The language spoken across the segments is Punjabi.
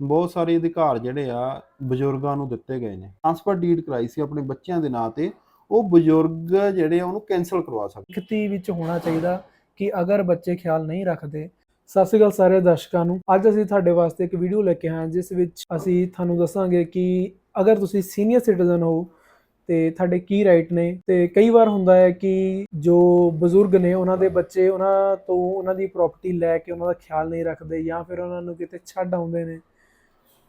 ਬਹੁਤ ਸਾਰੇ ਅਧਿਕਾਰ ਜਿਹੜੇ ਆ ਬਜ਼ੁਰਗਾਂ ਨੂੰ ਦਿੱਤੇ ਗਏ ਨੇ। ਟ੍ਰਾਂਸਫਰ ਡੀਡ ਕਰਾਈ ਸੀ ਆਪਣੇ ਬੱਚਿਆਂ ਦੇ ਨਾਂ ਤੇ, ਉਹ ਬਜ਼ੁਰਗ ਜਿਹੜੇ ਆ ਉਹਨੂੰ ਕੈਨਸਲ ਕਰਵਾ ਸਕਦੇ ਲਿਖਤੀ ਵਿੱਚ ਹੋਣਾ ਚਾਹੀਦਾ ਕਿ ਅਗਰ ਬੱਚੇ ਖਿਆਲ ਨਹੀਂ ਰੱਖਦੇ, ਸਤਿ ਸ਼੍ਰੀ ਅਕਾਲ ਸਾਰੇ ਦਰਸ਼ਕਾਂ ਨੂੰ। ਅੱਜ ਅਸੀਂ ਤੁਹਾਡੇ ਵਾਸਤੇ ਇੱਕ ਵੀਡੀਓ ਲੈ ਕੇ ਆਏ ਹਾਂ, ਜਿਸ ਵਿੱਚ ਅਸੀਂ ਤੁਹਾਨੂੰ ਦੱਸਾਂਗੇ ਕਿ ਅਗਰ ਤੁਸੀਂ ਸੀਨੀਅਰ ਸਿਟੀਜ਼ਨ ਹੋ ਤੇ ਤੁਹਾਡੇ ਕੀ ਰਾਈਟ ਨੇ ਤੇ ਕਈ ਵਾਰ ਹੁੰਦਾ ਹੈ ਕਿ ਜੋ ਬਜ਼ੁਰਗ ਨੇ ਉਹਨਾਂ ਦੇ ਬੱਚੇ ਉਹਨਾਂ ਤੋਂ ਉਹਨਾਂ ਦੀ ਪ੍ਰਾਪਰਟੀ ਲੈ ਕੇ ਉਹਨਾਂ ਦਾ ਖਿਆਲ ਨਹੀਂ ਰੱਖਦੇ ਜਾਂ ਫਿਰ ਉਹਨਾਂ ਨੂੰ ਕਿਤੇ ਛੱਡ ਆਉਂਦੇ ਨੇ।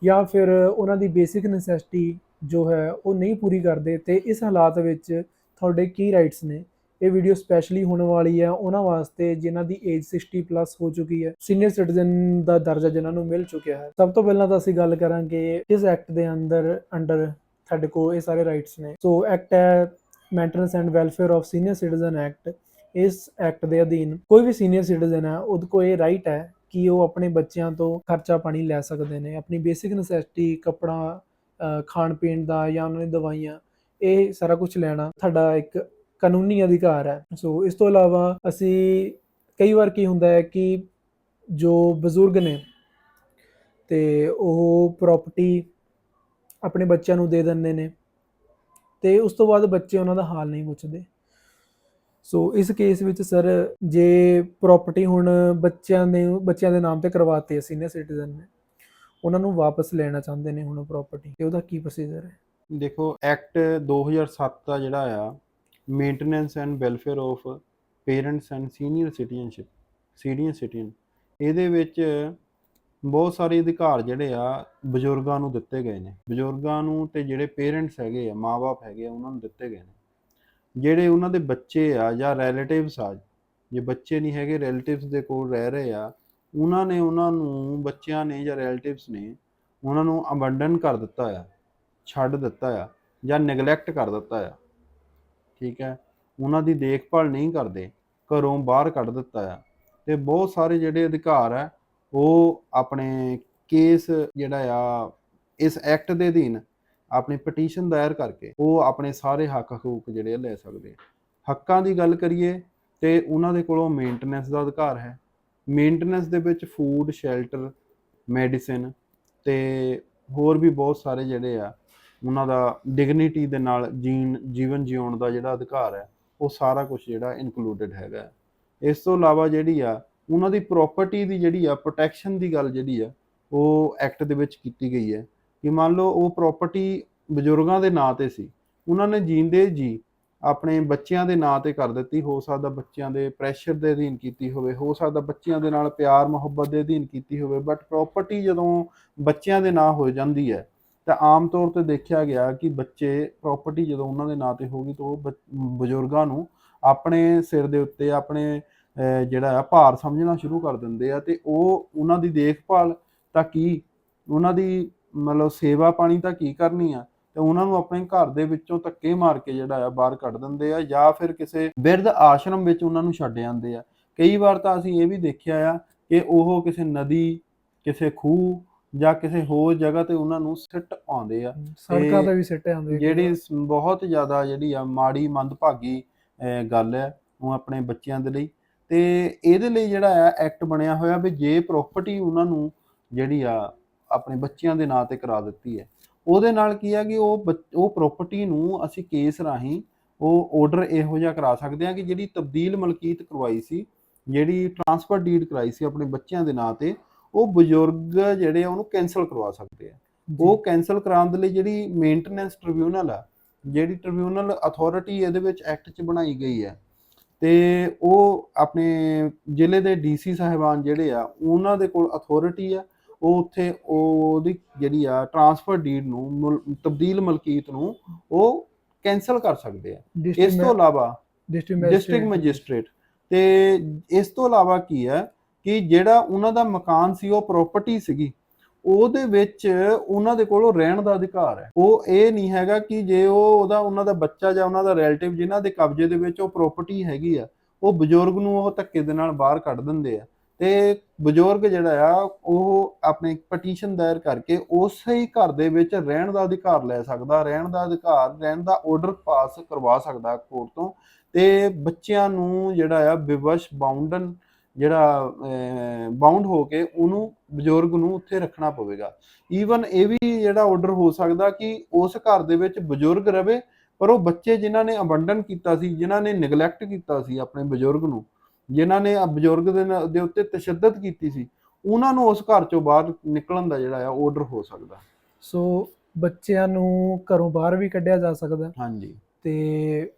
ਜਾਂ ਫਿਰ ਉਹਨਾਂ ਦੀ ਬੇਸਿਕ ਨੈਸੈਸਿਟੀ ਜੋ ਹੈ ਉਹ ਨਹੀਂ ਪੂਰੀ ਕਰਦੇ, ਤੇ ਇਸ ਹਾਲਾਤ ਵਿੱਚ ਤੁਹਾਡੇ ਕੀ ਰਾਈਟਸ ਨੇ? ਇਹ ਵੀਡੀਓ ਸਪੈਸ਼ਲੀ ਹੋਣ ਵਾਲੀ ਹੈ, ਉਹਨਾਂ ਵਾਸਤੇ ਜਿਨ੍ਹਾਂ ਦੀ ਏਜ 60 ਪਲੱਸ ਹੋ ਚੁੱਕੀ ਹੈ ਸੀਨੀਅਰ ਸਿਟੀਜ਼ਨ ਦਾ ਦਰਜਾ ਜਿਨ੍ਹਾਂ ਨੂੰ ਮਿਲ ਚੁੱਕਿਆ ਹੈ। ਸਭ ਤੋਂ ਪਹਿਲਾਂ ਤਾਂ ਅਸੀਂ ਗੱਲ ਕਰਾਂਗੇ ਇਸ ਐਕਟ ਦੇ ਅੰਦਰ ਅੰਡਰ ਸਾਡੇ ਕੋਲ ਇਹ ਸਾਰੇ ਰਾਈਟਸ ਨੇ। ਸੋ ਐਕਟ ਹੈ maintenance and welfare of senior citizen act ਇਸ ਐਕਟ ਦੇ ਅਧੀਨ ਕੋਈ ਵੀ ਸੀਨੀਅਰ ਸਿਟੀਜ਼ਨ ਹੈ, ਉਹਦੇ ਕੋਲ ਇਹ ਰਾਈਟ ਹੈ ਕਿ ਉਹ ਆਪਣੇ ਬੱਚਿਆਂ ਤੋਂ ਖਰਚਾ ਪਾਣੀ ਲੈ ਸਕਦੇ ਨੇ, ਆਪਣੀ ਬੇਸਿਕ ਨੈਸੈਸਿਟੀ ਕੱਪੜਾ ਖਾਣ ਪੀਣ ਦਾ ਜਾਂ ਉਹਨਾਂ ਦੀ ਦਵਾਈਆਂ, ਇਹ ਸਾਰਾ ਕੁਝ ਲੈਣਾ ਤੁਹਾਡਾ ਇੱਕ ਕਾਨੂੰਨੀ ਅਧਿਕਾਰ ਹੈ। ਸੋ ਇਸ ਤੋਂ ਇਲਾਵਾ ਅਸੀਂ ਕਈ ਵਾਰ ਕੀ ਹੁੰਦਾ ਹੈ ਕਿ ਜੋ ਬਜ਼ੁਰਗ ਨੇ ਤੇ ਉਹ ਪ੍ਰਾਪਰਟੀ ਆਪਣੇ ਬੱਚਿਆਂ ਨੂੰ ਦੇ ਦਿੰਦੇ ਨੇ ਤੇ ਉਸ ਤੋਂ ਬਾਅਦ ਬੱਚੇ ਉਹਨਾਂ ਦਾ ਹਾਲ ਨਹੀਂ ਪੁੱਛਦੇ। ਸੋ ਇਸ ਕੇਸ ਵਿੱਚ ਸਰ ਜੇ ਪ੍ਰਾਪਰਟੀ ਹੁਣ ਬੱਚਿਆਂ ਦੇ ਬੱਚਿਆਂ ਦੇ ਨਾਮ ਤੇ ਕਰਵਾਤੀ ਹੈ ਸੀਨੀਅਰ ਸਿਟੀਜ਼ਨ ਨੇ, ਉਹਨਾਂ ਨੂੰ ਵਾਪਸ ਲੈਣਾ ਚਾਹੁੰਦੇ ਨੇ ਹੁਣ ਪ੍ਰਾਪਰਟੀ ਤੇ ਉਹਦਾ ਕੀ ਪ੍ਰੋਸੀਜਰ ਹੈ? ਦੇਖੋ ਐਕਟ 2007 ਦਾ ਜਿਹੜਾ ਆ maintenance and welfare of parents and senior citizenship senior citizen ਇਹਦੇ ਵਿੱਚ ਬਹੁਤ ਸਾਰੇ ਅਧਿਕਾਰ ਜਿਹੜੇ ਆ, ਬਜ਼ੁਰਗਾਂ ਨੂੰ ਦਿੱਤੇ ਗਏ ਨੇ, ਬਜ਼ੁਰਗਾਂ ਨੂੰ ਤੇ ਜਿਹੜੇ ਪੇਰੈਂਟਸ ਹੈਗੇ ਆ ਮਾਪੇ ਹੈਗੇ ਆ, ਉਹਨਾਂ ਨੂੰ ਦਿੱਤੇ ਗਏ ਨੇ। ਜਿਹੜੇ ਉਹਨਾਂ ਦੇ ਬੱਚੇ ਆ ਜਾਂ ਰਿਲੇਟਿਵਸ ਆ, ਜੇ ਬੱਚੇ ਨਹੀਂ ਹੈਗੇ ਰਿਲੇਟਿਵਸ ਦੇ ਕੋਲ ਰਹਿ ਰਹੇ ਆ, ਉਹਨਾਂ ਨੇ ਉਹਨਾਂ ਨੂੰ, ਬੱਚਿਆਂ ਨੇ ਜਾਂ ਰਿਲੇਟਿਵਸ ਨੇ ਉਹਨਾਂ ਨੂੰ ਅਬੰਡਨ ਕਰ ਦਿੱਤਾ ਆ, ਛੱਡ ਦਿੱਤਾ ਆ ਜਾਂ ਨੈਗਲੈਕਟ ਕਰ ਦਿੱਤਾ ਆ, ਠੀਕ ਹੈ? ਉਹਨਾਂ ਦੀ ਦੇਖਭਾਲ ਨਹੀਂ ਕਰਦੇ, ਘਰੋਂ ਬਾਹਰ ਕੱਢ ਦਿੱਤਾ ਆ। ਤੇ ਬਹੁਤ ਸਾਰੇ ਜਿਹੜੇ ਅਧਿਕਾਰ ਆ, ਉਹ ਆਪਣੇ ਕੇਸ ਜਿਹੜਾ ਆ, ਇਸ ਐਕਟ ਦੇ ਅਧੀਨ ਆਪਣੀ ਪਟੀਸ਼ਨ ਦਾਇਰ ਕਰਕੇ ਉਹ ਆਪਣੇ ਸਾਰੇ ਹੱਕ ਹਕੂਕ ਜਿਹੜੇ ਆ ਲੈ ਸਕਦੇ ਆ। ਹੱਕਾਂ ਦੀ ਗੱਲ ਕਰੀਏ ਤੇ ਉਹਨਾਂ ਦੇ ਕੋਲੋਂ ਮੇਨਟੇਨੈਂਸ ਦਾ ਅਧਿਕਾਰ ਹੈ। ਮੇਨਟੇਨੈਂਸ ਦੇ ਵਿੱਚ ਫੂਡ ਸ਼ੈਲਟਰ ਮੈਡੀਸਿਨ ਤੇ ਹੋਰ ਵੀ ਬਹੁਤ ਸਾਰੇ ਜਿਹੜੇ ਆ, ਉਹਨਾਂ ਦਾ ਡਿਗਨਿਟੀ ਦੇ ਨਾਲ ਜੀਣ, ਜੀਵਨ ਜਿਉਣ ਦਾ ਜਿਹੜਾ ਅਧਿਕਾਰ ਹੈ, ਉਹ ਸਾਰਾ ਕੁਝ ਜਿਹੜਾ ਇਨਕਲੂਡਡ ਹੈਗਾ। ਇਸ ਤੋਂ ਇਲਾਵਾ ਜਿਹੜੀ ਆ, ਉਹਨਾਂ ਦੀ ਪ੍ਰਾਪਰਟੀ ਦੀ ਜਿਹੜੀ ਆ ਪ੍ਰੋਟੈਕਸ਼ਨ ਦੀ ਗੱਲ ਜਿਹੜੀ ਆ, ਉਹ ਐਕਟ ਦੇ ਵਿੱਚ ਕੀਤੀ ਗਈ ਹੈ। ਕਿ ਮੰਨ ਲਓ ਉਹ ਪ੍ਰਾਪਰਟੀ ਬਜ਼ੁਰਗਾਂ ਦੇ ਨਾਂ ਤੇ ਸੀ, ਉਹਨਾਂ ਨੇ ਜੀਂਦੇ ਜੀ ਆਪਣੇ ਬੱਚਿਆਂ ਦੇ ਨਾਂ ਤੇ ਕਰ ਦਿੱਤੀ, ਹੋ ਸਕਦਾ ਬੱਚਿਆਂ ਦੇ ਪ੍ਰੈਸ਼ਰ ਦੇ ਅਧੀਨ ਕੀਤੀ ਹੋਵੇ, ਹੋ ਸਕਦਾ ਬੱਚਿਆਂ ਦੇ ਨਾਲ ਪਿਆਰ ਮੁਹੱਬਤ ਦੇ ਅਧੀਨ ਕੀਤੀ ਹੋਵੇ ਬਟ ਪ੍ਰਾਪਰਟੀ ਜਦੋਂ ਬੱਚਿਆਂ ਦੇ ਨਾਂ ਹੋ ਜਾਂਦੀ ਹੈ, ਤਾਂ ਆਮ ਤੌਰ ਤੇ ਦੇਖਿਆ ਗਿਆ ਕਿ ਬੱਚੇ ਪ੍ਰਾਪਰਟੀ ਜਦੋਂ ਉਹਨਾਂ ਦੇ ਨਾਂ ਤੇ ਹੋਗੀ ਤਾਂ ਉਹ ਬ- ਬਜ਼ੁਰਗਾਂ ਨੂੰ ਆਪਣੇ ਸਿਰ ਦੇ ਉੱਤੇ ਆਪਣੇ ਜਿਹੜਾ ਆ ਭਾਰ ਸਮਝਣਾ ਸ਼ੁਰੂ ਕਰ ਦਿੰਦੇ ਆ ਤੇ ਉਹ ਉਹਨਾਂ ਦੀ ਦੇਖਭਾਲ ਤਾਂ ਕੀ ਉਹਨਾਂ ਦੀ ਮਤਲਬ ਸੇਵਾ ਪਾਣੀ ਤਾਂ ਕੀ ਕਰਨੀ ਆ? ਤੇ ਉਹਨਾਂ ਨੂੰ ਆਪਣੇ ਘਰ ਦੇ ਵਿੱਚੋਂ ਧੱਕੇ ਮਾਰ ਕੇ ਜਿਹੜਾ ਆ ਬਾਹਰ ਕੱਢ ਦਿੰਦੇ ਆ ਜਾਂ ਫਿਰ ਕਿਸੇ ਬਿਰਧ ਆਸ਼ਰਮ ਵਿੱਚ ਉਹਨਾਂ ਨੂੰ ਛੱਡ ਜਾਂਦੇ ਆ। ਕਈ ਵਾਰ ਤਾਂ ਅਸੀਂ ਇਹ ਵੀ ਦੇਖਿਆ ਆ ਕਿ ਉਹ ਕਿਸੇ ਨਦੀ ਕਿਸੇ ਖੂਹ ਜਾਂ ਕਿਸੇ ਹੋਰ ਜਗ੍ਹਾ ਤੇ ਉਹਨਾਂ ਨੂੰ ਸਿੱਟ ਆਉਂਦੇ ਆ। ਸੜਕਾਂ ਤੇ ਵੀ ਸਿੱਟੇ ਆਉਂਦੇ ਜਿਹੜੀ ਬਹੁਤ ਜ਼ਿਆਦਾ ਜਿਹੜੀ ਆ ਮਾੜੀ ਮੰਦਭਾਗੀ ਗੱਲ ਹੈ ਉਹ ਆਪਣੇ ਬੱਚਿਆਂ ਦੇ ਲਈ। ਤੇ ਇਹਦੇ ਲਈ ਜਿਹੜਾ ਆ ਐਕਟ ਬਣਿਆ ਹੋਇਆ ਵੀ ਜੇ ਪ੍ਰਾਪਰਟੀ ਉਹਨਾਂ ਨੂੰ ਜਿਹੜੀ ਆ ਆਪਣੇ ਬੱਚਿਆਂ ਦੇ ਨਾਂ ਤੇ ਕਰਾ ਦਿੱਤੀ ਹੈ ਉਹਦੇ ਨਾਲ ਕੀ ਆ ਕਿ ਉਹ ਉਹ ਪ੍ਰਾਪਰਟੀ ਨੂੰ ਅਸੀਂ ਕੇਸ ਰਾਹੀਂ ਉਹ ਆਰਡਰ ਇਹੋ ਜਿਹਾ ਕਰਾ ਸਕਦੇ ਆ ਕਿ ਜਿਹੜੀ ਤਬਦੀਲ ਮਲਕੀਤ ਕਰਵਾਈ ਸੀ ਜਿਹੜੀ ਟ੍ਰਾਂਸਫਰ ਡੀਡ ਕਰਾਈ ਸੀ ਆਪਣੇ ਬੱਚਿਆਂ ਦੇ ਨਾਂ ਤੇ ਉਹ ਬਜ਼ੁਰਗ ਜਿਹੜੇ ਆ ਉਹਨੂੰ ਕੈਨਸਲ ਕਰਵਾ ਸਕਦੇ ਆ। ਉਹ ਕੈਨਸਲ ਕਰਾਉਣ ਦੇ ਲਈ ਜਿਹੜੀ ਮੇਨਟੇਨੈਂਸ ਟ੍ਰਿਬਿਊਨਲ ਆ ਜਿਹੜੀ ਟ੍ਰਿਬਿਊਨਲ ਅਥਾਰਟੀ ਇਹਦੇ ਵਿੱਚ ਐਕਟ 'ਚ ਬਣਾਈ ਗਈ ਹੈ ਤੇ ਉਹ ਆਪਣੇ ਜ਼ਿਲ੍ਹੇ ਦੇ ਡੀਸੀ ਸਾਹਿਬਾਨ ਜਿਹੜੇ ਆ ਉਹਨਾਂ ਦੇ ਕੋਲ ਅਥਾਰਟੀ ਆ ਉਹ ਉੱਥੇ ਉਹਦੀ ਜਿਹੜੀ ਆ ਟ੍ਰਾਂਸਫਰ ਡੀਡ ਨੂੰ ਤਬਦੀਲ ਮਲਕੀਤ ਨੂੰ ਉਹ ਕੈਨਸਲ ਕਰ ਸਕਦੇ ਆ। ਇਸ ਤੋਂ ਇਲਾਵਾ ਡਿਸਟ੍ਰਿਕਟ ਮੈਜਿਸਟ੍ਰੇਟ ਤੇ ਇਸ ਤੋਂ ਇਲਾਵਾ ਕੀ ਹੈ ਕਿ ਜਿਹੜਾ ਉਹਨਾਂ ਦਾ ਮਕਾਨ ਸੀ ਉਹ ਪ੍ਰਾਪਰਟੀ ਸੀਗੀ ਉਹਦੇ ਵਿੱਚ ਉਹਨਾਂ ਦੇ ਕੋਲੋਂ ਰਹਿਣ ਦਾ ਅਧਿਕਾਰ ਹੈ। ਉਹ ਇਹ ਨਹੀਂ ਹੈਗਾ ਕਿ ਜੇ ਉਹ ਉਹਦਾ ਉਹਨਾਂ ਦਾ ਬੱਚਾ ਜਾਂ ਉਹਨਾਂ ਦਾ ਰਿਲੇਟਿਵ ਜਿਨ੍ਹਾਂ ਦੇ ਕਬਜ਼ੇ ਦੇ ਵਿੱਚ ਉਹ ਪ੍ਰਾਪਰਟੀ ਹੈਗੀ ਆ ਉਹ ਬਜ਼ੁਰਗ ਨੂੰ ਉਹ ਧੱਕੇ ਦੇ ਨਾਲ ਬਾਹਰ ਕੱਢ ਦਿੰਦੇ ਆ। ਤੇ ਬਜ਼ੁਰਗ ਜਿਹੜਾ ਆ, ਉਹ ਆਪਣੇ ਪਟੀਸ਼ਨ ਦਾਇਰ ਕਰਕੇ ਉਸੇ ਹੀ ਘਰ ਦੇ ਵਿੱਚ ਰਹਿਣ ਦਾ ਅਧਿਕਾਰ ਲੈ ਸਕਦਾ, ਰਹਿਣ ਦਾ ਅਧਿਕਾਰ, ਰਹਿਣ ਦਾ ਆਰਡਰ ਪਾਸ ਕਰਵਾ ਸਕਦਾ ਕੋਰਟ ਤੋਂ। ਤੇ ਬੱਚਿਆਂ ਨੂੰ ਜਿਹੜਾ ਆ ਵਿਵਸ਼ ਬਾਉਂਡਨ ਜਿਹੜਾ ਬਾਉਂਡ ਹੋ ਕੇ ਉਹਨੂੰ ਬਜ਼ੁਰਗ ਨੂੰ ਉੱਥੇ ਰੱਖਣਾ ਪਵੇਗਾ। ਈਵਨ ਇਹ ਵੀ ਜਿਹੜਾ ਆਰਡਰ ਹੋ ਸਕਦਾ ਕਿ ਉਸ ਘਰ ਦੇ ਵਿੱਚ ਬਜ਼ੁਰਗ ਰਵੇ, ਪਰ ਉਹ ਬੱਚੇ ਜਿਨ੍ਹਾਂ ਨੇ ਅਬੰਡਨ ਕੀਤਾ ਸੀ, ਜਿਨ੍ਹਾਂ ਨੇ ਨੈਗਲੈਕਟ ਕੀਤਾ ਸੀ ਆਪਣੇ ਬਜ਼ੁਰਗ ਨੂੰ ਜਿਨ੍ਹਾਂ ਨੇ ਆ ਬਜ਼ੁਰਗ ਦੇ ਨਾਲ- ਦੇ ਉੱਤੇ ਤਸ਼ੱਦਦ ਕੀਤੀ ਸੀ ਉਹਨਾਂ ਨੂੰ ਉਸ ਘਰ ਚੋਂ ਬਾਹਰ ਨਿਕਲਣ ਦਾ ਜਿਹੜਾ ਆ ਆਰਡਰ ਹੋ ਸਕਦਾ। ਸੋ ਬੱਚਿਆਂ ਨੂੰ ਘਰੋਂ ਬਾਹਰ ਵੀ ਕੱਢਿਆ ਜਾ ਸਕਦਾ। ਹਾਂਜੀ। ਤੇ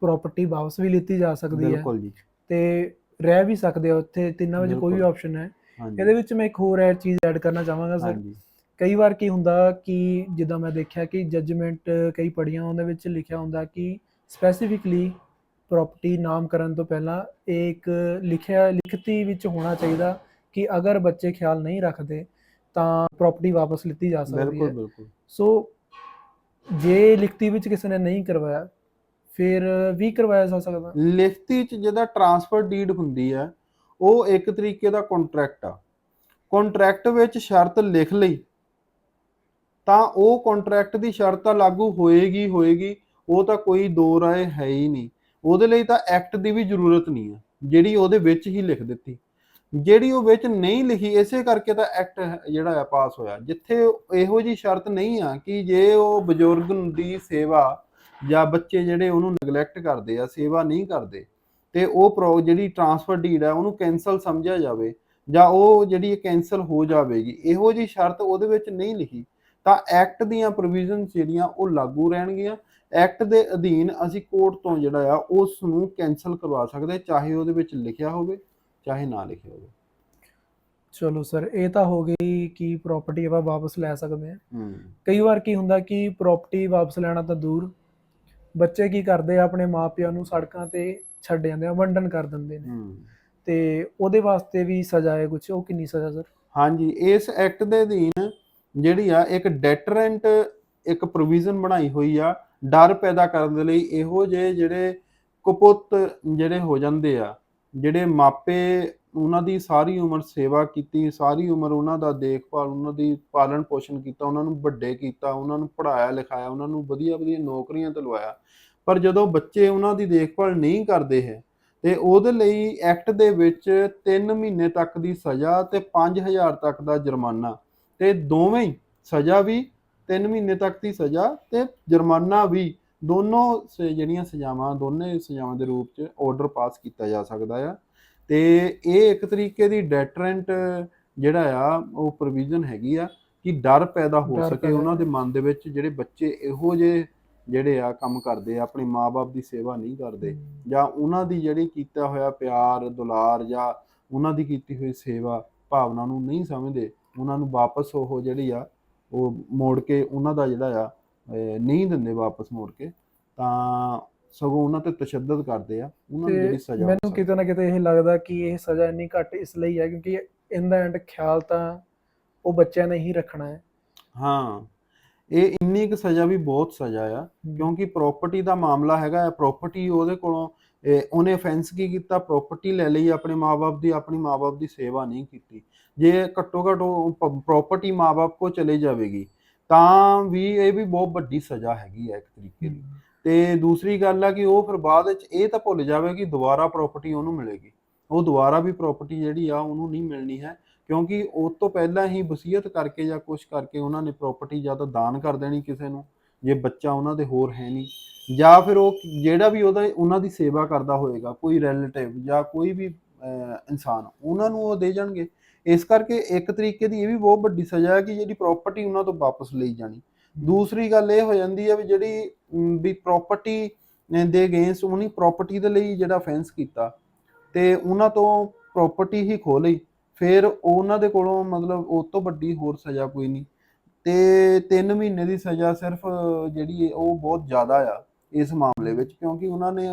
ਪ੍ਰਾਪਰਟੀ ਵਾਪਸ ਵੀ ਲਿੱਤੀ ਜਾ ਸਕਦੀ ਹੈ। ਬਿਲਕੁਲ ਜੀ। ਤੇ ਰਹਿ ਵੀ ਸਕਦੇ ਆ ਉੱਥੇ ਤਿੰਨਾਂ ਵਿੱਚ ਕੋਈ ਵੀ ਬਿਲਕੁਲ। ਆਪਸ਼ਨ ਹੈ। ਹਾਂਜੀ। ਇਹਦੇ ਵਿੱਚ ਮੈਂ ਇੱਕ ਹੋਰ ਐਡ ਚੀਜ਼ ਐਡ ਕਰਨਾ ਚਾਹਾਂਗਾ ਸਰ ਹਾਂਜੀ। ਕਈ ਵਾਰ ਕੀ ਹੁੰਦਾ ਕਿ ਜਿੱਦਾਂ ਮੈਂ ਦੇਖਿਆ ਕਿ ਜੱਜਮੈਂਟ ਕਈ ਪੜੀਆਂ ਉਹਦੇ ਵਿੱਚ ਲਿਖਿਆ ਹੁੰਦਾ ਕਿ ਸਪੈਸੀਫਿਕਲੀ ਪ੍ਰਾਪਰਟੀ ਨਾਮ ਕਰਨ ਤੋਂ ਪਹਿਲਾਂ ਇਹ ਇੱਕ ਲਿਖਿਆ ਲਿਖਤੀ ਵਿੱਚ ਹੋਣਾ ਚਾਹੀਦਾ ਕਿ ਅਗਰ ਬੱਚੇ ਖਿਆਲ ਨਹੀਂ ਰੱਖਦੇ ਤਾਂ ਪ੍ਰਾਪਰਟੀ ਵਾਪਸ ਲਿੱਤੀ ਜਾ ਸਕਦੀ ਬਿਲਕੁਲ ਹੈ। ਬਿਲਕੁਲ ਸੋ ਜੇ ਲਿਖਤੀ ਵਿੱਚ ਕਿਸੇ ਨੇ ਨਹੀਂ ਕਰਵਾਇਆ ਫਿਰ ਵੀ ਕਰਵਾਇਆ ਜਾ ਸਕਦਾ? ਲਿਖਤੀ ਚ ਜਿਹਦਾ ਟਰਾਂਸਫਰ ਡੀਡ ਹੁੰਦੀ ਹੈ ਉਹ ਇੱਕ ਤਰੀਕੇ ਦਾ ਕੰਟਰੈਕਟ ਆ। ਕੰਟਰੈਕਟ ਵਿੱਚ ਸ਼ਰਤ ਲਿਖ ਲਈ ਤਾਂ ਉਹ ਕੰਟਰੈਕਟ ਦੀ ਸ਼ਰਤ ਤਾਂ ਲਾਗੂ ਹੋਏਗੀ ਹੋਏਗੀ ਉਹ ਤਾਂ ਕੋਈ ਦੋ ਰਾਏ ਹੈ ਹੀ ਨਹੀਂ। ਉਹਦੇ ਲਈ ਤਾਂ ਐਕਟ ਦੀ ਵੀ ਜ਼ਰੂਰਤ ਨਹੀਂ ਹੈ ਜਿਹੜੀ ਉਹਦੇ ਵਿੱਚ ਹੀ ਲਿਖ ਦਿੱਤੀ। ਜਿਹੜੀ ਉਹ ਵਿੱਚ ਨਹੀਂ ਲਿਖੀ, ਇਸੇ ਕਰਕੇ ਤਾਂ ਐਕਟ ਜਿਹੜਾ ਆ ਪਾਸ ਹੋਇਆ। ਜਿੱਥੇ ਇਹੋ ਜੀ ਸ਼ਰਤ ਨਹੀਂ ਆ ਕਿ ਜੇ ਉਹ ਬਜ਼ੁਰਗ ਦੀ ਸੇਵਾ ਜਾਂ ਬੱਚੇ ਜਿਹੜੇ ਉਹਨੂੰ ਨੈਗਲੈਕਟ ਕਰਦੇ ਆ, ਸੇਵਾ ਨਹੀਂ ਕਰਦੇ, ਤੇ ਉਹ ਪ੍ਰੋ ਜਿਹੜੀ ਟਰਾਂਸਫਰ ਡੀਡ ਆ, ਉਹਨੂੰ ਕੈਨਸਲ ਸਮਝਿਆ ਜਾਵੇ ਜਾਂ ਉਹ ਜਿਹੜੀ ਕੈਨਸਲ ਹੋ ਜਾਵੇਗੀ, ਇਹੋ ਜੀ ਸ਼ਰਤ ਉਹਦੇ ਵਿੱਚ ਨਹੀਂ ਲਿਖੀ, ਤਾਂ ਐਕਟ ਦੀਆਂ ਪ੍ਰੋਵੀਜ਼ਨਸ ਜਿਹੜੀਆਂ ਉਹ ਲਾਗੂ ਰਹਿਣਗੀਆਂ। ਐਕਟ ਦੇ ਅਧੀਨ ਅਸੀਂ ਕੋਰਟ ਤੋਂ ਜਿਹੜਾ ਆ ਉਸ ਨੂੰ ਕੈਨਸਲ ਕਰਵਾ ਸਕਦੇ ਚਾਹੇ ਉਹਦੇ ਵਿੱਚ ਲਿਖਿਆ ਹੋਵੇ ਚਾਹੇ ਨਾ ਲਿਖਿਆ ਹੋਵੇ। ਚਲੋ ਸਰ ਇਹ ਤਾਂ ਹੋ ਗਈ ਕਿ ਪ੍ਰਾਪਰਟੀ ਆਪਾਂ ਵਾਪਸ ਲੈ ਸਕਦੇ ਹਾਂ। ਕਈ ਵਾਰ ਕੀ ਹੁੰਦਾ ਕਿ ਪ੍ਰਾਪਰਟੀ ਵਾਪਸ ਲੈਣਾ ਤਾਂ ਦੂਰ ਬੱਚੇ ਕੀ ਕਰਦੇ ਆ ਆਪਣੇ ਮਾਪਿਆਂ ਨੂੰ ਸੜਕਾਂ ਤੇ ਛੱਡ ਜਾਂਦੇ ਆ ਵੰਡਨ ਕਰ ਦਿੰਦੇ ਨੇ। ਤੇ ਉਹਦੇ ਵਾਸਤੇ ਵੀ ਸਜ਼ਾ ਹੈ ਕੁਝ ਉਹ ਕਿੰਨੀ ਸਜ਼ਾ ਸਰ ਹਾਂਜੀ ਇਸ ਐਕਟ ਦੇ ਅਧੀਨ ਜਿਹੜੀ ਆ ਇੱਕ ਡੈਟਰੈਂਟ ਇੱਕ ਪ੍ਰੋਵੀਜ਼ਨ ਬਣਾਈ ਹੋਈ ਆ ਡਰ ਪੈਦਾ ਕਰਨ ਦੇ ਲਈ ਇਹੋ ਜਿਹੇ ਜਿਹੜੇ ਕੁਪੁੱਤ ਜਿਹੜੇ ਹੋ ਜਾਂਦੇ ਆ, ਜਿਹੜੇ ਮਾਪੇ ਉਹਨਾਂ ਦੀ ਸਾਰੀ ਉਮਰ ਸੇਵਾ ਕੀਤੀ, ਸਾਰੀ ਉਮਰ ਉਹਨਾਂ ਦਾ ਦੇਖਭਾਲ, ਉਹਨਾਂ ਦੀ ਪਾਲਣ ਪੋਸ਼ਣ ਕੀਤਾ, ਉਹਨਾਂ ਨੂੰ ਵੱਡੇ ਕੀਤਾ, ਉਹਨਾਂ ਨੂੰ ਪੜ੍ਹਾਇਆ, ਲਿਖਾਇਆ, ਉਹਨਾਂ ਨੂੰ ਵਧੀਆ ਵਧੀਆ ਨੌਕਰੀਆਂ ਤੇ ਲਵਾਇਆ ਪਰ ਜਦੋਂ ਬੱਚੇ ਉਹਨਾਂ ਦੀ ਦੇਖਭਾਲ ਨਹੀਂ ਕਰਦੇ ਹੈ, ਤੇ ਉਹਦੇ ਲਈ ਐਕਟ ਦੇ ਵਿੱਚ 3 ਮਹੀਨੇ ਤੱਕ ਦੀ ਸਜ਼ਾ ਤੇ 5000 ਤੱਕ ਦਾ ਜੁਰਮਾਨਾ, ਤੇ ਦੋਵੇਂ ਸਜ਼ਾ ਵੀ 3 ਮਹੀਨੇ ਤੱਕ ਦੀ ਸਜ਼ਾ ਤੇ ਜੁਰਮਾਨਾ ਵੀ ਦੋਨੋਂ ਸ- ਜਿਹੜੀਆਂ ਸਜ਼ਾਵਾਂ ਦੋਨੇ ਸਜ਼ਾਵਾਂ ਦੇ ਰੂਪ 'ਚ ਆਰਡਰ ਪਾਸ ਕੀਤਾ ਜਾ ਸਕਦਾ ਆ। ਤੇ ਇਹ ਇੱਕ ਤਰੀਕੇ ਦੀ ਡੈਟਰੈਂਟ ਜਿਹੜਾ ਆ ਉਹ ਪ੍ਰੋਵੀਜ਼ਨ ਹੈਗੀ ਆ ਕਿ ਡਰ ਪੈਦਾ ਹੋ ਡਰ ਸਕੇ ਪੈਦਾ ਉਹਨਾਂ ਦੇ ਮਨ ਦੇ ਵਿੱਚ ਜਿਹੜੇ ਬੱਚੇ ਇਹੋ ਜਿਹੇ ਜਿਹੜੇ ਆ ਕੰਮ ਕਰਦੇ ਆ ਆਪਣੇ ਮਾਪੇ ਦੀ ਸੇਵਾ ਨਹੀਂ ਕਰਦੇ ਜਾਂ ਉਹਨਾਂ ਦੀ ਜਿਹੜੀ ਕੀਤਾ ਹੋਇਆ ਪਿਆਰ ਦੁਲਾਰ ਜਾਂ ਉਹਨਾਂ ਦੀ ਕੀਤੀ ਹੋਈ ਸੇਵਾ ਭਾਵਨਾ ਨੂੰ ਨਹੀਂ ਸਮਝਦੇ ਉਹਨਾਂ ਨੂੰ ਵਾਪਸ ਉਹ ਜਿਹੜੀ ਆ ਉਹ ਮੋੜ ਕੇ ਉਹਨਾਂ ਦਾ ਜਿਹੜਾ ਆ ਨਹੀਂ ਦਿੰਦੇ ਵਾਪਸ ਮੋੜ ਕੇ ਤਾਂ ਸਗੋਂ ਉਹਨਾਂ ਤੇ ਤਸ਼ੱਦਦ ਕਰਦੇ ਆ ਉਹਨਾਂ ਨੂੰ ਜਿਹੜੀ ਸਜ਼ਾ ਮੈਨੂੰ। ਕਿਤੇ ਨਾ ਕਿਤੇ ਇਹ ਲੱਗਦਾ ਕਿ ਇਹ ਸਜ਼ਾ ਇੰਨੀ ਘੱਟ ਇਸ ਲਈ ਹੈ ਕਿਉਂਕਿ ਇਨ ਦਾ ਐਂਡ ਖਿਆਲ ਤਾਂ ਉਹ ਬੱਚਿਆਂ ਨੇ ਹੀ ਰੱਖਣਾ ਹੈ। ਹਾਂ ਇਹ ਇੰਨੀ ਕੁ ਸਜ਼ਾ ਵੀ ਬਹੁਤ ਸਜ਼ਾ ਆ ਕਿਉਂਕਿ ਪ੍ਰਾਪਰਟੀ ਦਾ ਮਾਮਲਾ ਹੈਗਾ ਪ੍ਰਾਪਰਟੀ ਉਹਦੇ ਕੋਲੋਂ ਉਹਨੇ ਅਫੈਂਸ ਕੀ ਕੀਤਾ ਪ੍ਰਾਪਰਟੀ ਲੈ ਲਈ ਆਪਣੇ ਮਾਪੇ ਦੀ ਆਪਣੀ ਮਾਪੇ ਦੀ ਸੇਵਾ ਨਹੀਂ ਕੀਤੀ। ਜੇ ਘੱਟੋ ਘੱਟ ਉਹ ਪ੍ਰਾਪਰਟੀ ਮਾਪੇ ਕੋ ਚਲੇ ਜਾਵੇਗੀ ਤਾਂ ਵੀ ਇਹ ਵੀ ਬਹੁਤ ਵੱਡੀ ਸਜ਼ਾ ਹੈਗੀ ਹੈ ਇੱਕ ਤਰੀਕੇ ਦੀ। ਤੇ ਦੂਸਰੀ ਗੱਲ ਆ ਕਿ ਉਹ ਫਿਰ ਬਾਅਦ ਵਿੱਚ ਇਹ ਤਾਂ ਭੁੱਲ ਜਾਵੇ ਕਿ ਦੁਬਾਰਾ ਪ੍ਰਾਪਰਟੀ ਉਹਨੂੰ ਮਿਲੇਗੀ। ਉਹ ਦੁਬਾਰਾ ਵੀ ਪ੍ਰਾਪਰਟੀ ਜਿਹੜੀ ਆ ਉਹਨੂੰ ਨਹੀਂ ਮਿਲਣੀ ਹੈ ਕਿਉਂਕਿ ਉਸ ਤੋਂ ਪਹਿਲਾਂ ਹੀ ਵਸੀਅਤ ਕਰਕੇ ਜਾਂ ਕੁਝ ਕਰਕੇ ਉਹਨਾਂ ਨੇ ਪ੍ਰਾਪਰਟੀ ਜਾਂ ਤਾਂ ਦਾਨ ਕਰ ਦੇਣੀ ਕਿਸੇ ਨੂੰ ਜੇ ਬੱਚਾ ਉਹਨਾਂ ਦੇ ਹੋਰ ਹੈ ਨਹੀਂ। ਜਾਂ ਫਿਰ ਉਹ ਜਿਹੜਾ ਵੀ ਉਹਦਾ ਉਹਨਾਂ ਦੀ ਸੇਵਾ ਕਰਦਾ ਹੋਏਗਾ ਕੋਈ ਰਿਲੇਟਿਵ ਜਾਂ ਕੋਈ ਵੀ ਇਨਸਾਨ ਉਹਨਾਂ ਨੂੰ ਉਹ ਦੇ ਜਾਣਗੇ। ਇਸ ਕਰਕੇ ਇੱਕ ਤਰੀਕੇ ਦੀ ਇਹ ਵੀ ਬਹੁਤ ਵੱਡੀ ਸਜ਼ਾ ਹੈ ਕਿ ਜਿਹੜੀ ਪ੍ਰਾਪਰਟੀ ਉਹਨਾਂ ਤੋਂ ਵਾਪਸ ਲਈ ਜਾਣੀ। ਦੂਸਰੀ ਗੱਲ ਇਹ ਹੋ ਜਾਂਦੀ ਹੈ ਵੀ ਜਿਹੜੀ ਵੀ ਪ੍ਰਾਪਰਟੀ ਦੇ ਅਗੇਂਸਟ ਉਹਨੀ ਪ੍ਰਾਪਰਟੀ ਦੇ ਲਈ ਜਿਹੜਾ ਅਫੈਂਸ ਕੀਤਾ ਤੇ ਉਹਨਾਂ ਤੋਂ ਪ੍ਰਾਪਰਟੀ ਹੀ ਖੋ ਲਈ ਫਿਰ ਉਹਨਾਂ ਦੇ ਕੋਲੋਂ ਮਤਲਬ ਉਸ ਤੋਂ ਵੱਡੀ ਹੋਰ ਸਜ਼ਾ ਕੋਈ ਨਹੀਂ। ਤੇ 3 ਮਹੀਨੇ ਦੀ ਸਜ਼ਾ ਸਿਰਫ ਜਿਹੜੀ ਉਹ ਬਹੁਤ ਜ਼ਿਆਦਾ ਆ। ਇਸ ਮਾਮਲੇ ਵਿੱਚ ਕਿਉਂਕਿ ਉਹਨਾਂ ਨੇ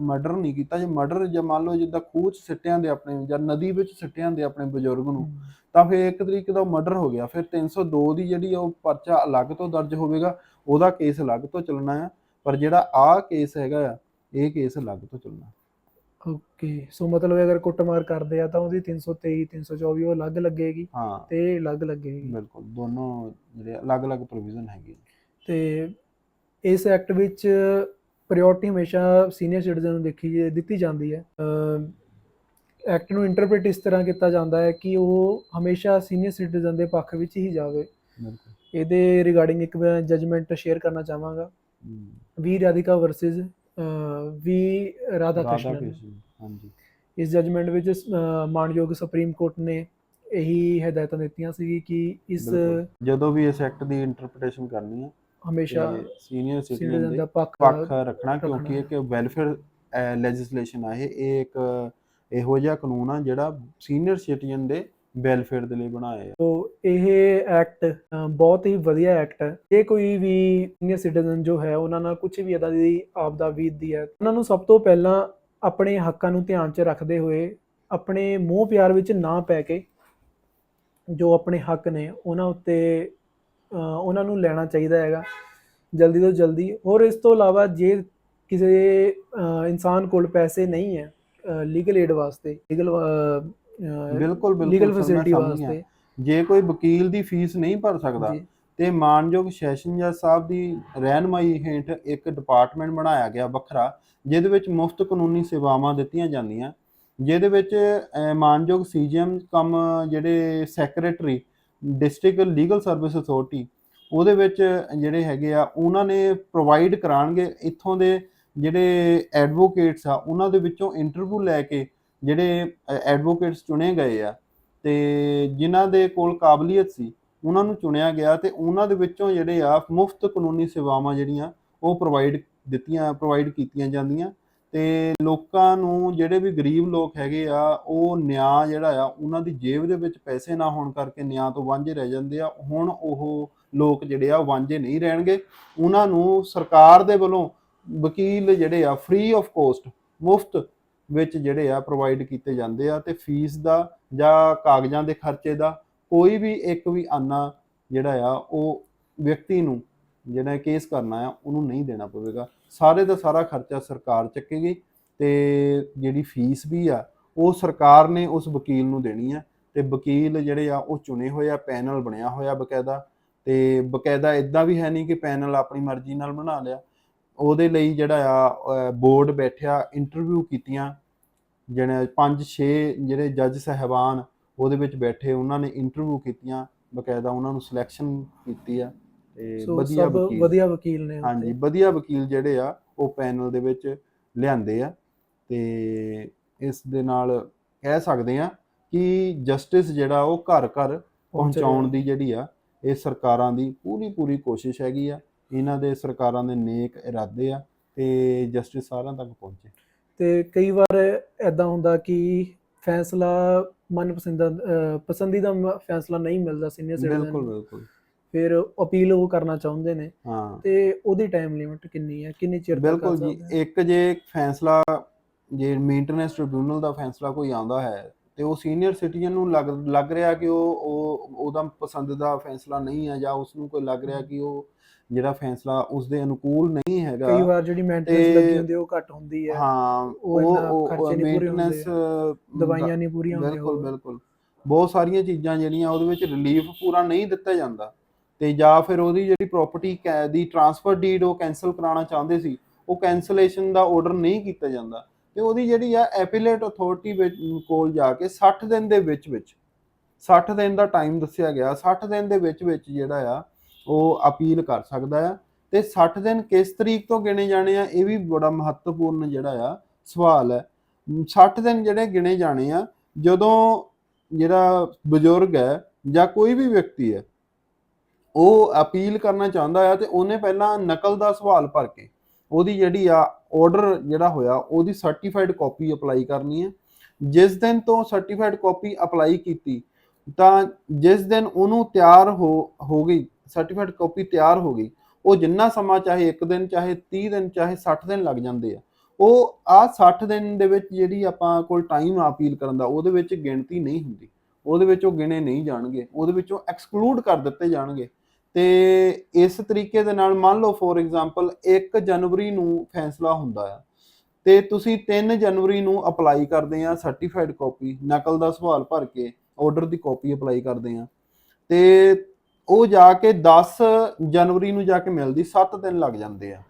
ਮਰਡਰ ਨਹੀਂ ਕੀਤਾ। ਜੇ ਮਰਡਰ ਜੇ ਮੰਨ ਲਓ ਜਿੱਦਾਂ ਖੂਹ 'ਚ ਸਿੱਟਿਆਂ ਦੇ ਆਪਣੇ ਜਾਂ ਨਦੀ ਵਿੱਚ ਸਿੱਟਿਆਂ ਦੇ ਆਪਣੇ ਬਜ਼ੁਰਗ ਨੂੰ ਤਾਂ ਫਿਰ ਇੱਕ ਤਰੀਕੇ ਦਾ ਮਰਡਰ ਹੋ ਗਿਆ। ਫਿਰ 302 ਦੀ ਜਿਹੜੀ ਉਹ ਪਰਚਾ ਅਲੱਗ ਤੋਂ ਦਰਜ ਹੋਵੇਗਾ ਉਹਦਾ ਕੇਸ ਅਲੱਗ ਤੋਂ ਚੱਲਣਾ ਆ। ਪਰ ਜਿਹੜਾ ਆਹ ਕੇਸ ਹੈਗਾ ਆ ਇਹ ਕੇਸ ਅਲੱਗ ਤੋਂ ਚੱਲਣਾ। ਓਕੇ ਸੋ ਮਤਲਬ ਅਗਰ ਕੁੱਟਮਾਰ ਕਰਦੇ ਆ ਤਾਂ ਉਹਦੀ 323 324 ਉਹ ਅਲੱਗ ਲੱਗੇਗੀ ਤੇ ਅਲੱਗ ਲੱਗੇਗੀ। ਬਿਲਕੁਲ ਦੋਨੋਂ ਜਿਹੜੇ ਅਲੱਗ-ਅਲੱਗ ਪ੍ਰੋਵੀਜ਼ਨ ਹੈਗੇ। ਤੇ ਇਸ ਐਕਟ ਵਿੱਚ ਪ੍ਰਾਇੋਰਟੀ ਹਮੇਸ਼ਾ ਸੀਨੀਅਰ ਸਿਟੀਜ਼ਨ ਨੂੰ ਦੇਖੀ ਦਿੱਤੀ ਜਾਂਦੀ ਹੈ। ਐਕਟ ਨੂੰ ਇੰਟਰਪ੍ਰੀਟ ਇਸ ਤਰ੍ਹਾਂ ਕੀਤਾ ਜਾਂਦਾ ਹੈ ਕਿ ਉਹ ਹਮੇਸ਼ਾ ਸੀਨੀਅਰ ਸਿਟੀਜ਼ਨ ਦੇ ਪੱਖ ਵਿੱਚ ਹੀ ਜਾਵੇ। ਬਿਲਕੁਲ। ਇਹਦੇ ਰਿਗਾਰਡਿੰਗ ਇੱਕ ਮੈਂ ਜਜਮੈਂਟ ਸ਼ੇਅਰ ਕਰਨਾ ਚਾਹਾਂਗਾ। V Radhika versus V Radha Krishna ਹਾਂਜੀ। ਇਸ ਜਜਮੈਂਟ ਵਿੱਚ ਅਹ, ਮਾਣਯੋਗ ਸੁਪਰੀਮ ਕੋਰਟ ਨੇ ਇਹੀ ਹਦਾਇਤਾਂ ਦਿੱਤੀਆਂ ਸੀ ਕਿ ਇਸ। ਜਦੋਂ ਵੀ ਇਸ ਐਕਟ ਦੀ ਇੰਟਰਪ੍ਰੀਟੇਸ਼ਨ ਕਰਨੀ ਹੈ ਹਮੇਸ਼ਾ ਸੀਨੀਅਰ ਸਿਟੀਜ਼ਨ ਦੇ ਪੱਖ ਪੱਖ ਰੱਖਣਾ ਕਿਉਂਕਿ ਰੱਖਣਾ। ਇੱਕ ਵੈਲਫੇਅਰ ਲੈਜਿਸਲੇਸ਼ਨ ਆ ਇਹ। ਇਹ ਇੱਕ ਇਹੋ ਜਿਹਾ ਕਾਨੂੰਨ ਆ ਜਿਹੜਾ ਸੀਨੀਅਰ ਸਿਟੀਜ਼ਨ ਦੇ ਵੈਲਫੇਅਰ ਦੇ ਲਈ ਬਣਾਇਆ ਹੈ ਤੋ ਇਹ ਐਕਟ ਬਹੁਤ ਹੀ ਵਧੀਆ ਐਕਟ ਹੈ। ਜੇ ਕੋਈ ਵੀ ਸੀਨੀਅਰ ਸਿਟੀਜ਼ਨ ਜੋ ਹੈ ਉਹਨਾਂ ਨਾਲ ਕੁਝ ਵੀ ਇਦਾਂ ਦੀ ਆਪਦਾ ਬੀਤਦੀ ਹੈ ਉਹਨਾਂ ਨੂੰ ਸਭ ਤੋਂ ਪਹਿਲਾਂ ਆਪਣੇ ਹੱਕਾਂ ਨੂੰ ਧਿਆਨ 'ਚ ਰੱਖਦੇ ਹੋਏ ਆਪਣੇ ਮੋਹ ਪਿਆਰ ਵਿੱਚ ਨਾ ਪੈ ਕੇ ਜੋ ਆਪਣੇ ਹੱਕ ਨੇ ਉਹਨਾਂ ਉੱਤੇ ਉਹਨਾਂ ਨੂੰ ਲੈਣਾ ਚਾਹੀਦਾ ਹੈਗਾ। ਜਲਦੀ ਤੋਂ ਜਲਦੀ। ਔਰ ਇਸ ਤੋਂ ਇਲਾਵਾ ਜੇ ਕਿਸੇ ਇਨਸਾਨ ਕੋਲ ਪੈਸੇ ਨਹੀਂ ਹੈ ਲੀਗਲ ਏਡ ਵਾਸਤੇ ਲੀਗਲ ਬਿਲਕੁਲ ਬਿਲਕੁਲ ਲੀਗਲ ਫੈਸਿਲਿਟੀ। ਵਾਸਤੇ। ਜੇ ਕੋਈ ਵਕੀਲ ਦੀ ਫੀਸ ਨਹੀਂ ਭਰ ਸਕਦਾ ਤੇ ਮਾਨਯੋਗ ਸੈਸ਼ਨ ਜੱਜ ਸਾਹਿਬ ਦੀ ਰਹਿਨਮਾਈ ਹੇਠ ਇੱਕ ਡਿਪਾਰਟਮੈਂਟ ਬਣਾਇਆ ਗਿਆ ਵੱਖਰਾ ਜਿਹਦੇ ਵਿੱਚ ਮੁਫਤ ਕਾਨੂੰਨੀ ਸੇਵਾਵਾਂ ਦਿੱਤੀਆਂ ਜਾਂਦੀਆਂ। ਜਿਹਦੇ ਵਿੱਚ ਮਾਨਯੋਗ ਸੀਜੀਐਮ ਕਮ ਜਿਹੜੇ secretary district legal service authority ਉਹਦੇ ਵਿੱਚ ਜਿਹੜੇ ਹੈਗੇ ਆ, ਉਹਨਾਂ ਨੇ ਪ੍ਰੋਵਾਈਡ ਕਰਾਣਗੇ ਇੱਥੋਂ ਦੇ ਜਿਹੜੇ ਐਡਵੋਕੇਟਸ ਆ, ਉਹਨਾਂ ਦੇ ਵਿੱਚੋਂ ਇੰਟਰਵਿਊ ਲੈ ਕੇ ਜਿਹੜੇ ਐਡਵੋਕੇਟਸ ਚੁਣੇ ਗਏ ਆ। ਤੇ ਜਿਨ੍ਹਾਂ ਦੇ ਕੋਲ ਕਾਬਲੀਅਤ ਸੀ, ਉਹਨਾਂ ਨੂੰ ਚੁਣਿਆ ਗਿਆ ਤੇ ਉਹਨਾਂ ਦੇ ਵਿੱਚੋਂ ਜਿਹੜੇ ਆ, ਮੁਫਤ ਕਾਨੂੰਨੀ ਸੇਵਾਵਾਂ ਜਿਹੜੀਆਂ, ਉਹ ਪ੍ਰੋਵਾਈਡ ਦਿੱਤੀਆਂ ਪ੍ਰੋਵਾਈਡ ਕੀਤੀਆਂ ਜਾਂਦੀਆਂ। ਤੇ ਲੋਕਾਂ ਨੂੰ ਜਿਹੜੇ ਵੀ ਗਰੀਬ ਲੋਕ ਹੈਗੇ ਆ, ਉਹ ਨਿਆਂ ਜਿਹੜਾ ਆ, ਉਹਨਾਂ ਦੀ ਜੇਬ ਦੇ ਵਿੱਚ ਪੈਸੇ ਨਾ ਹੋਣ ਕਰਕੇ ਨਿਆਂ ਤੋਂ ਵਾਂਝੇ ਰਹਿ ਜਾਂਦੇ ਆ। ਹੁਣ ਉਹ ਲੋਕ ਜਿਹੜੇ ਆ, ਉਹ ਵਾਂਝੇ ਨਹੀਂ ਰਹਿਣਗੇ। ਉਹਨਾਂ ਨੂੰ ਸਰਕਾਰ ਦੇ ਵੱਲੋਂ ਵਕੀਲ ਜਿਹੜੇ ਆ ਫ੍ਰੀ ਆਫ ਕੋਸਟ ਮੁਫਤ ਵਿੱਚ ਜਿਹੜੇ ਆ ਪ੍ਰੋਵਾਈਡ ਕੀਤੇ ਜਾਂਦੇ ਆ ਤੇ ਫੀਸ ਦਾ ਜਾਂ ਕਾਗਜ਼ਾਂ ਦੇ ਖਰਚੇ ਦਾ ਕੋਈ ਵੀ ਇੱਕ ਵੀ ਆਨਾ ਜਿਹੜਾ ਆ, ਉਹ ਵਿਅਕਤੀ ਨੂੰ ਜਿਹੜਾ ਕੇਸ ਕਰਨਾ ਆ, ਉਹਨੂੰ ਨਹੀਂ ਦੇਣਾ ਪਵੇਗਾ। ਸਾਰੇ ਦਾ ਸਾਰਾ ਖਰਚਾ ਸਰਕਾਰ ਚੱਕੇਗੀ ਤੇ ਜਿਹੜੀ ਫੀਸ ਵੀ ਆ, ਉਹ ਸਰਕਾਰ ਨੇ ਉਸ ਵਕੀਲ ਨੂੰ ਦੇਣੀ ਆ ਤੇ ਵਕੀਲ ਜਿਹੜੇ ਆ, ਉਹ ਚੁਣੇ ਹੋਏ ਆ, ਪੈਨਲ ਬਣਿਆ ਹੋਇਆ ਬਕਾਇਦਾ ਤੇ ਬਕਾਇਦਾ ਇਦਾਂ ਵੀ ਹੈ ਨਹੀਂ ਕਿ ਪੈਨਲ ਆਪਣੀ ਮਰਜ਼ੀ ਨਾਲ ਬਣਾ ਲਿਆ। ਉਹਦੇ ਲਈ ਜਿਹੜਾ ਆ ਬੋਰਡ ਬੈਠਿਆ, ਇੰਟਰਵਿਊ ਕੀਤੀਆਂ। ਜਿਹੜੇ 5-6 ਜਿਹੜੇ ਜੱਜ ਸਹਿਬਾਨ ਉਹਦੇ ਵਿੱਚ ਬੈਠੇ, ਉਹਨਾਂ ਨੇ ਇੰਟਰਵਿਊ ਕੀਤੀਆਂ, ਬਕਾਇਦਾ ਉਹਨਾਂ ਨੂੰ ਸਿਲੈਕਸ਼ਨ ਕੀਤੀ ਆ। ਤੇ ਸੋ ਵਧੀਆ ਸਭ ਵਕੀਲ। ਵਧੀਆ ਵਕੀਲ ਨੇ ਹਾਂਜੀ। ਵਧੀਆ ਵਕੀਲ ਜਿਹੜੇ ਆ ਉਹ ਪੈਨਲ ਦੇ ਵਿੱਚ ਲਿਆਂਦੇ ਆ ਤੇ ਇਸ ਦੇ ਨਾਲ ਕਹਿ ਸਕਦੇ ਆ ਕਿ ਜਸਟਿਸ ਜਿਹੜਾ ਉਹ ਘਰ ਘਰ। ਪਹੁੰਚਾਉਣ ਦੀ ਜਿਹੜੀ ਆ ਇਹ ਸਰਕਾਰਾਂ ਦੀ ਪੂਰੀ ਪੂਰੀ ਕੋਸ਼ਿਸ਼ ਹੈਗੀ ਆ। ਇਹਨਾਂ ਦੇ ਸਰਕਾਰਾਂ ਦੇ ਨੇਕ ਇਰਾਦੇ ਆ ਤੇ ਜਸਟਿਸ ਸਾਰਿਆਂ ਤੱਕ ਪਹੁੰਚੇ। ਤੇ ਕਈ ਵਾਰ ਐਦਾਂ ਹੁੰਦਾ ਕਿ ਫੈਸਲਾ ਮਨਪਸੰਦ ਪਸੰਦੀਦਾ ਫੈਸਲਾ ਨਹੀਂ ਮਿਲਦਾ ਸੀਨੀਅਰ ਸਿਟੀਜ਼ਨ ਬਿਲਕੁਲ ਬਿਲਕੁਲ। ਫਿਰ ਅਪੀਲ ਉਹ ਕਰਨਾ ਚਾਹੁੰਦੇ ਨੇ ਹਾਂ ਤੇ ਉਹਦੀ ਟਾਈਮ ਲਿਮਿਟ ਕਿੰਨੀ ਹੈ ਕਿੰਨੀ ਚਿਰ ਤੱਕ ਬਿਲਕੁਲ ਜੀ? ਇੱਕ ਜੇ ਫੈਸਲਾ ਜੇ ਮੇਨਟੇਨੈਂਸ ਟ੍ਰਿਬਿਊਨਲ ਦਾ ਫੈਸਲਾ ਕੋਈ ਆਉਂਦਾ ਹੈ ਤੇ ਉਹ ਸੀਨੀਅਰ ਸਿਟੀਜ਼ਨ ਨੂੰ ਲੱਗ ਲੱਗ ਰਿਹਾ ਕਿ ਉਹ ਉਹ ਉਹਦਾ ਪਸੰਦ ਦਾ ਫੈਸਲਾ ਨਹੀਂ ਹੈ ਜਾਂ ਉਸ ਨੂੰ ਕੋਈ ਲੱਗ ਰਿਹਾ ਕਿ ਉਹ ਜਿਹੜਾ ਫੈਸਲਾ ਉਸ ਦੇ ਅਨੁਕੂਲ ਨਹੀਂ ਹੈਗਾ ਕਈ ਵਾਰ ਜਿਹੜੀ ਮੇਨਟੇਨੈਂਸ ਤੇ- ਲੱਗੀ ਹੁੰਦੀ ਹੈ ਉਹ ਘੱਟ ਹੁੰਦੀ ਹੈ ਹਾਂ ਉਹ। ਮੇਨਟੇਨੈਂਸ ਦਵਾਈਆਂ ਨਹੀਂ ਪੂਰੀਆਂ ਹੁੰਦੀਆਂ ਬਿਲਕੁਲ। ਬਿਲਕੁਲ ਬਹੁਤ ਸਾਰੀਆਂ ਚੀਜ਼ਾਂ ਜਿਹੜੀਆਂ ਉਹਦੇ ਵਿੱਚ ਰਿਲੀਫ ਪੂਰਾ ਨਹੀਂ ਦਿੱਤਾ ਜਾਂਦਾ ਤੇ ਜਾਂ ਫਿਰ ਉਹਦੀ ਜਿਹੜੀ ਪ੍ਰਾਪਰਟੀ ਦੀ ਟਰਾਂਸਫਰ ਡੀਡ ਉਹ ਕੈਨਸਲ ਕਰਾਉਣਾ ਚਾਹੁੰਦੇ ਸੀ, ਉਹ ਕੈਨਸਲੇਸ਼ਨ ਦਾ ਆਰਡਰ ਨਹੀਂ ਕੀਤਾ ਜਾਂਦਾ। ਤੇ ਉਹਦੀ ਜਿਹੜੀ ਆ ਐਪੀਲੇਟ ਅਥਾਰਟੀ ਵਿੱਚ ਕੋਲ ਜਾ ਕੇ 60 ਦਿਨ ਦੇ ਵਿੱਚ ਵਿੱਚ 60 ਦਿਨ ਦਾ ਟਾਈਮ ਦੱਸਿਆ ਗਿਆ 60 ਦਿਨ ਦੇ ਵਿੱਚ ਵਿੱਚ ਜਿਹੜਾ ਆ, ਉਹ ਅਪੀਲ ਕਰ ਸਕਦਾ ਆ। ਤੇ 60 ਦਿਨ ਕਿਸ ਤਰੀਕ ਤੋਂ ਗਿਣੇ ਜਾਣੇ ਆ, ਇਹ ਵੀ ਬੜਾ ਮਹੱਤਵਪੂਰਨ ਜਿਹੜਾ ਆ ਸਵਾਲ ਹੈ। 60 ਦਿਨ ਜਿਹੜੇ ਗਿਣੇ ਜਾਣੇ ਆ, ਜਦੋਂ ਜਿਹੜਾ ਬਜ਼ੁਰਗ ਹੈ ਜਾਂ ਕੋਈ ਵੀ ਵਿਅਕਤੀ ਹੈ ਉਹ ਅਪੀਲ ਕਰਨਾ ਚਾਹੁੰਦਾ ਆ ਤੇ ਉਹਨੇ ਪਹਿਲਾਂ ਨਕਲ ਦਾ ਸਵਾਲ ਭਰ ਕੇ ਉਹਦੀ ਜਿਹੜੀ ਆ ਆਰਡਰ ਜਿਹੜਾ ਹੋਇਆ, ਉਹਦੀ ਸਰਟੀਫਾਈਡ ਕਾਪੀ ਅਪਲਾਈ ਕਰਨੀ ਹੈ ਜਿਸ ਦਿਨ ਤੋਂ ਸਰਟੀਫਾਈਡ ਕਾਪੀ ਅਪਲਾਈ ਕੀਤੀ, ਤਾਂ ਜਿਸ ਦਿਨ ਉਹਨੂੰ ਤਿਆਰ ਹੋ ਹੋ ਗਈ ਸਰਟੀਫਾਈਡ ਕਾਪੀ ਤਿਆਰ ਹੋ ਗਈ, ਉਹ ਜਿੰਨਾ ਸਮਾਂ ਚਾਹੇ 1 ਦਿਨ, ਚਾਹੇ 30 ਦਿਨ, ਚਾਹੇ 60 ਦਿਨ ਲੱਗ ਜਾਂਦੇ ਆ, ਉਹ ਆ 60 ਦਿਨ ਦੇ ਵਿੱਚ ਜਿਹੜੀ ਆਪਾਂ ਕੋਲ ਟਾਈਮ ਆ ਅਪੀਲ ਕਰਨ ਦਾ, ਉਹਦੇ ਵਿੱਚ ਗਿਣਤੀ ਨਹੀਂ ਹੁੰਦੀ, ਉਹਦੇ ਵਿੱਚ ਉਹ ਗਿਣੇ ਨਹੀਂ ਜਾਣਗੇ, ਉਹਦੇ ਵਿੱਚੋਂ ਐਕਸਕਲੂਡ ਕਰ ਦਿੱਤੇ ਜਾਣਗੇ। ਤੇ ਇਸ ਤਰੀਕੇ ਦੇ ਨਾਲ ਮੰਨ ਲਓ ਫੋਰ ਐਗਜ਼ਾਮਪਲ 1 ਜਨਵਰੀ ਨੂੰ ਫੈਸਲਾ ਹੁੰਦਾ ਆ ਤੇ ਤੁਸੀਂ 3 ਜਨਵਰੀ ਨੂੰ ਅਪਲਾਈ ਕਰਦੇ ਆ ਸਰਟੀਫਾਈਡ ਕਾਪੀ ਨਕਲ ਦਾ ਸਵਾਲ ਭਰ ਕੇ ਆਰਡਰ ਦੀ ਕਾਪੀ ਅਪਲਾਈ ਕਰਦੇ ਆ ਤੇ ਉਹ ਜਾ ਕੇ 10 ਜਨਵਰੀ ਨੂੰ ਜਾ ਕੇ ਮਿਲਦੀ 7 ਦਿਨ ਲੱਗ ਜਾਂਦੇ ਆ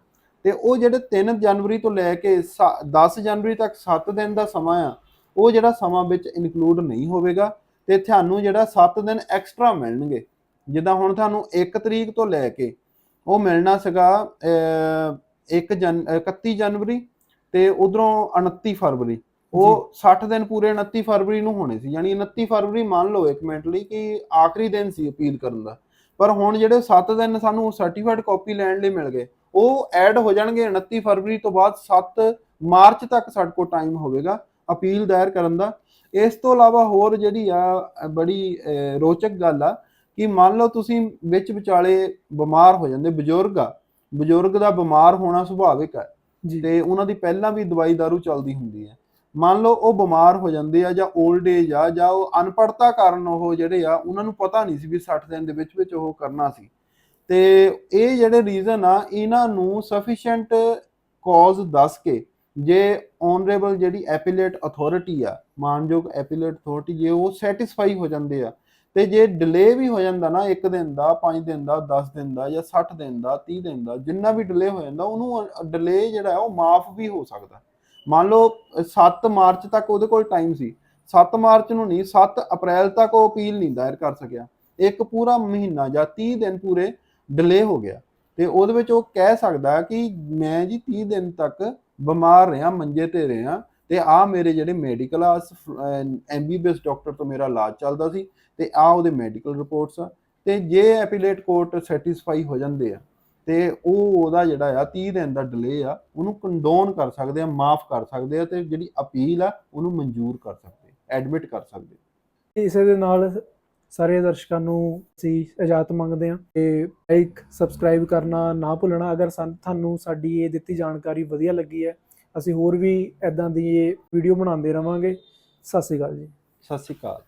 ਤੇ ਉਹ ਜਿਹੜੇ 3 ਜਨਵਰੀ ਤੋਂ ਲੈ ਕੇ ਸ- 10 ਜਨਵਰੀ ਤੱਕ 7 ਦਿਨ ਦਾ ਸਮਾਂ ਆ, ਉਹ ਜਿਹੜਾ ਸਮਾਂ ਵਿੱਚ ਇਨਕਲੂਡ ਨਹੀਂ ਹੋਵੇਗਾ ਤੇ ਤੁਹਾਨੂੰ ਜਿਹੜਾ 7 ਦਿਨ ਐਕਸਟਰਾ ਮਿਲਣਗੇ। ਜਿੱਦਾਂ ਹੁਣ ਤੁਹਾਨੂੰ 1 ਤਰੀਕ ਤੋਂ ਲੈ ਕੇ ਉਹ ਮਿਲਣਾ ਸੀਗਾ 1 ਜਨ 31 ਜਨਵਰੀ ਤੇ ਉਧਰੋਂ 29 ਫਰਵਰੀ। ਉਹ 60 ਦਿਨ ਪੂਰੇ 29 ਫਰਵਰੀ ਨੂੰ ਹੋਣੇ ਸੀ ਯਾਨੀ 29 ਫਰਵਰੀ ਮੰਨ ਲਓ ਇੱਕ ਮਿੰਟ ਲਈ ਕਿ ਆਖਰੀ ਦਿਨ ਸੀ ਅਪੀਲ ਕਰਨ ਦਾ। ਪਰ ਹੁਣ ਜਿਹੜੇ 7 ਦਿਨ ਸਾਨੂੰ ਸਰਟੀਫਾਈਡ ਕਾਪੀ ਲੈਣ ਲਈ ਮਿਲ ਗਏ ਉਹ ਐਡ ਹੋ ਜਾਣਗੇ 29 ਫਰਵਰੀ ਤੋਂ ਬਾਅਦ 7 ਮਾਰਚ ਤੱਕ ਸਾਡੇ ਕੋਲ ਟਾਈਮ ਹੋਵੇਗਾ ਅਪੀਲ ਦਾਇਰ ਕਰਨ ਦਾ। ਇਸ ਤੋਂ ਇਲਾਵਾ ਹੋਰ ਜਿਹੜੀ ਆ ਬੜੀ ਰੋਚਕ ਗੱਲ ਆ ਕਿ ਮੰਨ ਲਓ ਤੁਸੀਂ ਵਿੱਚ ਵਿਚਾਲੇ ਬਿਮਾਰ ਹੋ ਜਾਂਦੇ ਬਜ਼ੁਰਗ ਆ ਬਜ਼ੁਰਗ ਦਾ ਬਿਮਾਰ ਹੋਣਾ ਸੁਭਾਵਿਕ ਹੈ ਤੇ ਉਹਨਾਂ ਦੀ ਪਹਿਲਾਂ ਵੀ ਦਵਾਈ ਦਾਰੂ ਚੱਲਦੀ ਹੁੰਦੀ ਹੈ। ਮੰਨ ਲਓ ਉਹ ਬਿਮਾਰ ਹੋ ਜਾਂਦੇ ਆ ਜਾਂ 올ਡ ਏਜ ਆ ਜਾਂ ਉਹ ਅਨਪੜਤਾ ਕਾਰਨ ਉਹ ਜਿਹੜੇ ਆ ਉਹਨਾਂ ਨੂੰ ਪਤਾ ਨਹੀਂ ਸੀ ਵੀ 60 ਦਿਨ ਦੇ ਵਿੱਚ ਵਿੱਚ ਉਹ ਕਰਨਾ ਸੀ। ਤੇ ਇਹ ਜਿਹੜੇ ਰੀਜ਼ਨ ਆ ਇਹਨਾਂ ਨੂੰ ਸਫੀਸ਼ੀਐਂਟ ਕਾਜ਼ ਦੱਸ ਕੇ ਜੇ ਓਨਰੇਬਲ ਜਿਹੜੀ ਐਪੀਲੇਟ ਅਥਾਰਟੀ ਆ ਮਾਨਯੋਗ ਐਪੀਲੇਟ ਅਥਾਰਟੀ ਜੇ ਉਹ ਸੈਟੀਸਫਾਈ ਹੋ ਜਾਂਦੇ ਆ ਤੇ ਜੇ ਡਿਲੇ ਵੀ ਹੋ ਜਾਂਦਾ ਨਾ 1 ਦਿਨ ਦਾ 5 ਦਿਨ ਦਾ 10 ਦਿਨ ਦਾ ਜਾਂ 60 ਦਿਨ ਦਾ 30 ਦਿਨ ਦਾ, ਜਿੰਨਾ ਵੀ ਡਿਲੇ ਹੋ ਜਾਂਦਾ, ਉਹਨੂੰ ਡਿਲੇ ਜਿਹੜਾ ਉਹ ਮਾਫ ਵੀ ਹੋ ਸਕਦਾ। ਮੰਨ ਲਓ 7 ਮਾਰਚ ਤੱਕ ਉਹਦੇ ਕੋਲ ਟਾਈਮ ਸੀ। 7 ਮਾਰਚ ਨੂੰ ਨਹੀਂ 7 ਅਪ੍ਰੈਲ ਤੱਕ ਉਹ ਅਪੀਲ ਨਹੀਂ ਦਾਇਰ ਕਰ ਸਕਿਆ। ਇੱਕ ਪੂਰਾ ਮਹੀਨਾ ਜਾਂ 30 ਦਿਨ ਪੂਰੇ ਡਿਲੇ ਹੋ ਗਿਆ। ਤੇ ਉਹਦੇ ਵਿੱਚ ਉਹ ਕਹਿ ਸਕਦਾ ਕਿ ਮੈਂ ਜੀ 30 ਦਿਨ ਤੱਕ ਬਿਮਾਰ ਰਿਹਾ, ਮੰਜੇ ਤੇ ਰਿਹਾ ਤੇ ਆ ਮੇਰੇ ਜਿਹੜੇ ਮੈਡੀਕਲ ਆ ਐਮਬੀਬੀਐਸ ਡਾਕਟਰ ਤੋਂ ਮੇਰਾ ਇਲਾਜ ਚੱਲਦਾ ਸੀ ਤੇ ਆ ਉਹਦੇ ਮੈਡੀਕਲ ਰਿਪੋਰਟਸ ਆ। ਤੇ ਜੇ ਐਪੀਲੇਟ ਕੋਰਟ ਸੈਟੀਸਫਾਈ ਹੋ ਜਾਂਦੇ ਆ, ਤੇ ਉਹ ਉਹਦਾ ਜਿਹੜਾ ਆ 30 ਦਿਨ ਦਾ ਡਿਲੇ ਆ, ਉਹਨੂੰ ਕੰਡੋਨ ਕਰ ਸਕਦੇ ਆ, ਮਾਫ ਕਰ ਸਕਦੇ ਆ ਤੇ ਜਿਹੜੀ ਅਪੀਲ ਆ, ਉਹਨੂੰ ਮਨਜ਼ੂਰ ਕਰ ਸਕਦੇ ਐਡਮਿਟ ਕਰ ਸਕਦੇ ਇਸੇ ਦੇ ਨਾਲ ਸਾਰੇ ਦਰਸ਼ਕਾਂ ਨੂੰ ਅਸੀਂ ਇਜਾਜ਼ਤ ਮੰਗਦੇ ਹਾਂ ਤੇ ਲਾਈਕ ਸਬਸਕ੍ਰਾਈਬ ਕਰਨਾ ਨਾ ਭੁੱਲਣਾ। ਅਗਰ ਸਾਨੂੰ, ਤੁਹਾਨੂੰ ਸਾਡੀ ਇਹ ਦਿੱਤੀ ਜਾਣਕਾਰੀ ਵਧੀਆ ਲੱਗੀ ਹੈ ਅਸੀਂ ਹੋਰ ਵੀ ਐਦਾਂ ਦੀ ਇਹ ਵੀਡੀਓ ਬਣਾਉਂਦੇ ਰਵਾਂਗੇ। ਸਤਿ ਸ਼੍ਰੀ ਅਕਾਲ ਜੀ। ਸਤਿ ਸ਼੍ਰੀ ਅਕਾਲ।